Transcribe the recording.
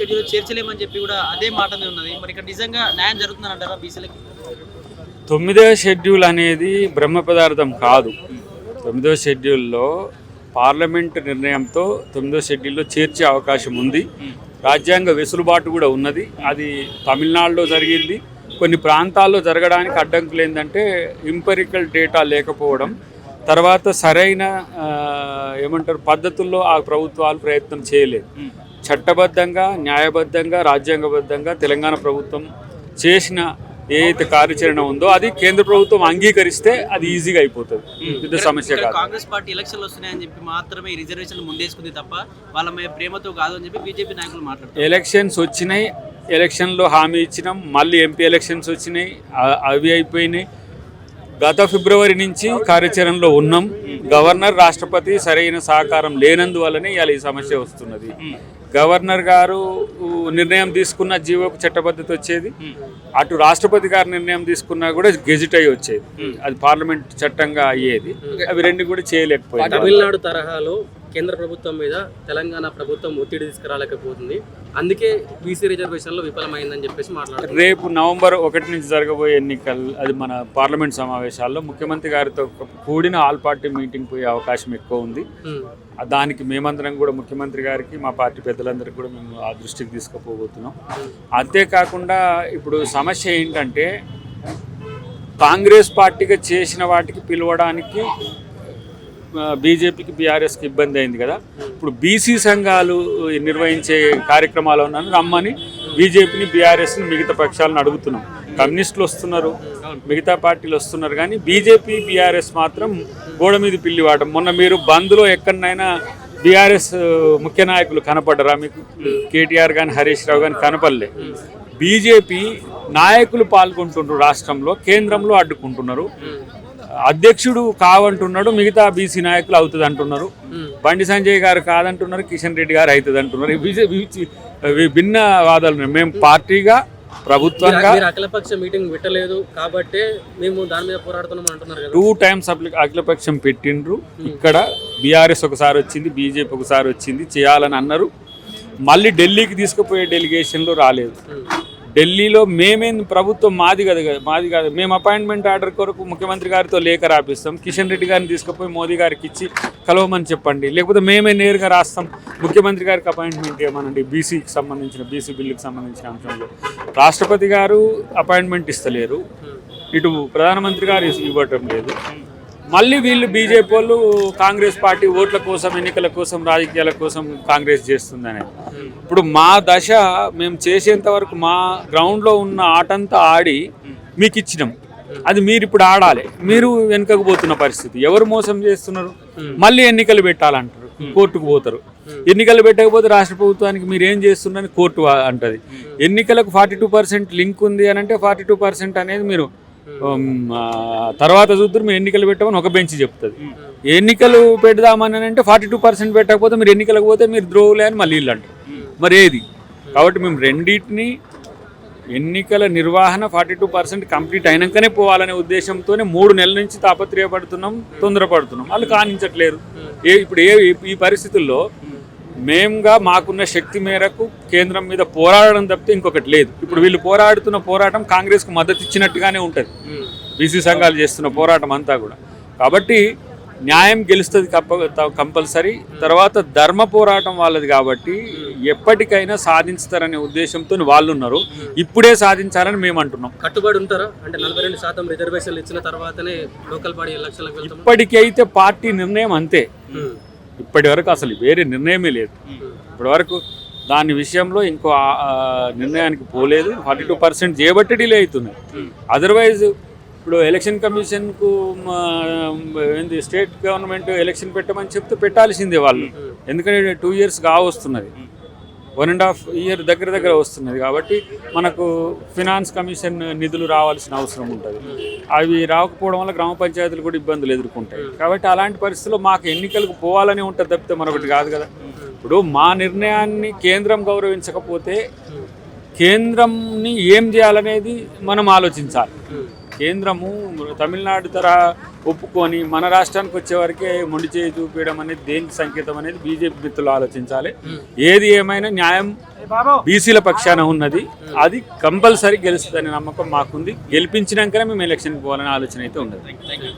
Schedule చేర్చలేమని చెప్పి కూడా అదే మాటనే ఉన్నది. మరి ఇక్కడ నిజంగా న్యాయం జరుగుతుందని అంటారా బీసీలకి? తొమ్మిదవ షెడ్యూల్ అనేది బ్రహ్మ పదార్థం కాదు. తొమ్మిదవ షెడ్యూల్లో పార్లమెంట్ నిర్ణయంతో తొమ్మిదవ షెడ్యూల్లో చేర్చే అవకాశం ఉంది. రాజ్యాంగ వెసులుబాటు కూడా ఉన్నది. అది తమిళనాడులో జరిగింది. కొన్ని ప్రాంతాల్లో జరగడానికి అడ్డంకులు ఏంటంటే ఇంపెరికల్ డేటా లేకపోవడం తర్వాత సరైన ఏమంటారు పద్ధతుల్లో ఆ ప్రభుత్వాలు ప్రయత్నం చేయలేదు. చట్టబద్ధంగా న్యాయబద్ధంగా రాజ్యాంగబద్ధంగా తెలంగాణ ప్రభుత్వం చేసిన ఏదైతే కార్యాచరణ ఉందో అది కేంద్ర ప్రభుత్వం అంగీకరిస్తే అది ఈజీగా అయిపోతుంది. పెద్ద సమస్య కాదు. కాంగ్రెస్ పార్టీ ఎలక్షన్లు వస్తున్నాయని చెప్పి మాత్రమే ఈ రిజర్వేషన్లు ముందేసుకుంది తప్ప వాళ్ళ ప్రేమతో కాదు అని చెప్పి బీజేపీ నాయకులు మాట్లాడుతారు ఎలక్షన్స్ వచ్చినాయి. ఎలక్షన్లో హామీ ఇచ్చినాం. మళ్ళీ ఎంపీ ఎలక్షన్స్ వచ్చినాయి. అవి అయిపోయినాయి. గత ఫిబ్రవరి నుంచి కార్యాచరణలో ఉన్నాం. గవర్నర్ రాష్ట్రపతి సరైన సహకారం లేనందువల్లనే ఇవాళ ఈ సమస్య వస్తున్నది. గవర్నర్ గారు నిర్ణయం తీసుకున్న జీవోకు చట్టబద్ధత వచ్చేది. అటు రాష్ట్రపతి గారు నిర్ణయం తీసుకున్నా కూడా గెజిట్ అయ్యి వచ్చేది. అది పార్లమెంట్ చట్టంగా అయ్యేది. అవి రెండు కూడా చేయలేకపోయింది తమిళనాడు తరహాలో కేంద్ర ప్రభుత్వం మీద తెలంగాణ ప్రభుత్వం ఒత్తిడి తీసుకురాలేకపోతుంది. అందుకే బీసీ రిజర్వేషన్లో విఫలమైందని చెప్పేసి మాట్లాడారు రేపు నవంబర్ ఒకటి నుంచి జరగబోయే ఎన్నికలు అది మన పార్లమెంట్ సమావేశాల్లో ముఖ్యమంత్రి గారితో కూడిన ఆల్ పార్టీ మీటింగ్ పోయే అవకాశం ఎక్కువ ఉంది. దానికి మేమందరం కూడా ముఖ్యమంత్రి గారికి మా పార్టీ పెద్దలందరికీ కూడా మేము ఆ దృష్టికి తీసుకుపోబోతున్నాం. అంతేకాకుండా ఇప్పుడు సమస్య ఏంటంటే కాంగ్రెస్ పార్టీగా చేసిన వాటికి పిలవడానికి బీజేపీకి బీఆర్ఎస్కి ఇబ్బంది అయింది కదా. ఇప్పుడు బీసీ సంఘాలు నిర్వహించే కార్యక్రమాలు ఉన్నాను రమ్మని బీజేపీని బీఆర్ఎస్ని మిగతా పక్షాలను అడుగుతున్నాం. కమ్యూనిస్టులు వస్తున్నారు మిగతా పార్టీలు వస్తున్నారు కానీ బీజేపీ బీఆర్ఎస్ మాత్రం గోడ మీద పిల్లి వాడటం మొన్న మీరు బంద్లో ఎక్కడనైనా బీఆర్ఎస్ ముఖ్య నాయకులు కనపడ్డరా? మీకు కేటీఆర్ కానీ హరీష్ రావు కానీ కనపడలే. బీజేపీ నాయకులు పాల్గొంటున్నారు రాష్ట్రంలో కేంద్రంలో అడ్డుకుంటున్నారు. అధ్యక్షుడు కావంటున్నాడు మిగతా బీసీ నాయకులు అవుతుంది అంటున్నారు బండి సంజయ్ గారు కాదంటున్నారు కిషన్ రెడ్డి గారు అవుతుంది అంటున్నారు భిన్న వాదాలు మేము పార్టీగా ప్రభుత్వంగా అఖిలపక్ష మీటింగ్ పెట్టలేదు కాబట్టే మేము దాని మీద పోరాడుతున్నాం అంటున్నారు టూ టైమ్స్ అఖిలపక్షం పెట్టిండ్రు. ఇక్కడ బీఆర్ఎస్ ఒకసారి వచ్చింది బీజేపీ ఒకసారి వచ్చింది చేయాలని అన్నారు. మళ్ళీ ఢిల్లీకి తీసుకుపోయే డెలిగేషన్లో రాలేదు. ఢిల్లీలో మేమేం ప్రభుత్వం మాది కదా మాది కాదు. మేము అపాయింట్మెంట్ ఆర్డర్ కొరకు ముఖ్యమంత్రి గారితో లేఖ రాపిస్తాం. కిషన్ రెడ్డి గారిని తీసుకుపోయి మోదీ గారికి ఇచ్చి కలవమని చెప్పండి. లేకపోతే మేమే నేరుగా రాస్తాం. ముఖ్యమంత్రి గారికి అపాయింట్మెంట్ ఇవ్వమనండి. బీసీకి సంబంధించిన బీసీ బిల్లుకి సంబంధించిన అంశంలో. రాష్ట్రపతి గారు అపాయింట్మెంట్ ఇస్తలేరు. ఇటు ప్రధానమంత్రి గారు ఇవ్వటం లేదు. మళ్ళీ వీళ్ళు బీజేపీ వాళ్ళు కాంగ్రెస్ పార్టీ ఓట్ల కోసం ఎన్నికల కోసం రాజకీయాల కోసం కాంగ్రెస్ చేస్తుందని. ఇప్పుడు మా దశ మేము చేసేంత వరకు మా గ్రౌండ్లో ఉన్న ఆటంతా ఆడి మీకు ఇచ్చినాం. అది మీరు ఇప్పుడు ఆడాలి. మీరు వెనుకకు పోతున్న పరిస్థితి. ఎవరు మోసం చేస్తున్నారు? మళ్ళీ ఎన్నికలు పెట్టాలంటారు. కోర్టుకు పోతారు. ఎన్నికలు పెట్టకపోతే రాష్ట్ర ప్రభుత్వానికి మీరు ఏం చేస్తున్నారని కోర్టు అంటది. ఎన్నికలకు ఫార్టీ టూ పర్సెంట్ లింక్ ఉంది అని అంటే ఫార్టీ టూ పర్సెంట్ అనేది మీరు Um, తర్వాత చూద్దరు మీరు ఎన్నికలు పెట్టమని ఒక బెంచ్ చెప్తుంది. ఎన్నికలు పెడదామని అంటే ఫార్టీ టూ పర్సెంట్ పెట్టకపోతే మీరు ఎన్నికలకు పోతే మీరు ద్రోవులే అని మళ్ళీ వీళ్ళు అంటారు. మరి ఏది? కాబట్టి మేము రెండింటిని ఎన్నికల నిర్వహణ ఫార్టీ టూ పర్సెంట్ కంప్లీట్ అయినాకనే పోవాలనే ఉద్దేశంతోనే మూడు నెలల నుంచి తాపత్రయపడుతున్నాం తొందరపడుతున్నాం. వాళ్ళు కానించట్లేరు. ఏ ఇప్పుడు ఏ ఈ పరిస్థితుల్లో మేముగా మాకున్న శక్తి మేరకు కేంద్రం మీద పోరాడడం తప్పితే ఇంకొకటి లేదు. ఇప్పుడు వీళ్ళు పోరాడుతున్న పోరాటం కాంగ్రెస్కు మద్దతు ఇచ్చినట్టుగానే ఉంటుంది. బీసీ సంఘాలు చేస్తున్న పోరాటం అంతా కూడా. కాబట్టి న్యాయం గెలుస్తుంది కంపల్సరీ. తర్వాత ధర్మ పోరాటం వాళ్ళది కాబట్టి ఎప్పటికైనా సాధించుతారనే ఉద్దేశంతో వాళ్ళు ఉన్నారు ఇప్పుడే సాధించాలని మేము అంటున్నాం కట్టుబడి ఉంటారా? అంటే నలభై రెండు శాతం రిజర్వేషన్లు ఇచ్చిన తర్వాతనే లోకల్ బాడీ ఎలక్షన్లకు వెళ్తాం ఇప్పటికైతే పార్టీ నిర్ణయం అంతే. ఇప్పటి వరకు అసలు వేరే నిర్ణయమే లేదు. ఇప్పటి వరకు దాని విషయంలో ఇంకో నిర్ణయానికి పోలేదు. ఫార్టీ టూ పర్సెంట్ చేయబట్టి డిలే అవుతుంది. అదర్వైజ్ ఇప్పుడు ఎలక్షన్ కమిషన్కు ఏంది స్టేట్ గవర్నమెంట్ ఎలక్షన్ పెట్టమని చెప్తే పెట్టాల్సిందే వాళ్ళు. ఎందుకంటే టూ ఇయర్స్గా వస్తున్నది. వన్ అండ్ హాఫ్ ఇయర్ దగ్గర దగ్గర వస్తున్నది. కాబట్టి మనకు ఫినాన్స్ కమిషన్ నిధులు రావాల్సిన అవసరం ఉంటుంది. అవి రాకపోవడం వల్ల గ్రామ పంచాయతీలు కూడా ఇబ్బందులు ఎదుర్కొంటాయి. కాబట్టి అలాంటి పరిస్థితుల్లో మాకు ఎన్నికలకు పోవాలని ఉంటుంది తప్పితే మరొకటి కాదు కదా. ఇప్పుడు మా నిర్ణయాన్ని కేంద్రం గౌరవించకపోతే కేంద్రంని ఏం చేయాలనేది మనం ఆలోచించాలి. కేంద్రము తమిళనాడు తరహా ఒప్పుకొని మన రాష్ట్రానికి వచ్చే వరకే మొండి చేయి చూపించడం అనేది దేనికి సంకేతం అనేది బీజేపీ మిత్రులు ఆలోచించాలి. ఏది ఏమైనా న్యాయం బీసీల పక్షాన ఉన్నది. అది కంపల్సరీ గెలుస్తుందనే నమ్మకం మాకుంది. గెలిపించినాకనే మేము ఎలక్షన్కి పోవాలనే ఆలోచన అయితే ఉండదు. Thank you